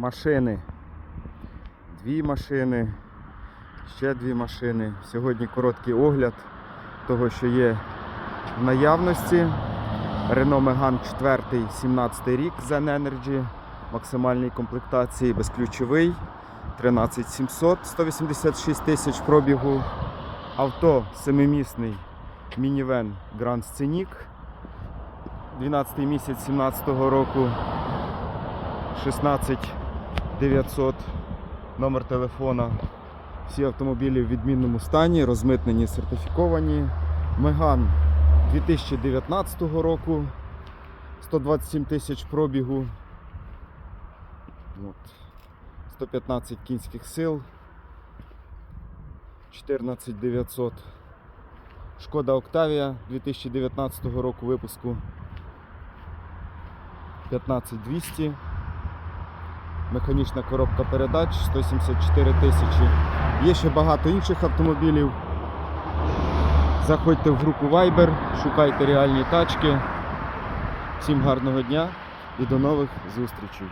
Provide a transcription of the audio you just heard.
машини. Дві машини, ще дві машини. Сьогодні короткий огляд того, що є в наявності. Renault Megane 4, 17 рік Zen Energy, максимальній комплектації, безключовий, 13700, 186 тисяч пробігу. Авто семимісний мінівен Grand Scenic, 12 місяць 17 року, 16 900 номер телефона. Всі автомобілі в відмінному стані, розмитнені, сертифіковані. Меган 2019 року, 127 тисяч пробігу. От. 115 кінських сил, 14 900. Шкода Октавія 2019 року випуску 15200. Механічна коробка передач 174 тисячі. Є ще багато інших автомобілів. Заходьте в групу Viber, шукайте реальні тачки. Всім гарного дня і до нових зустрічей.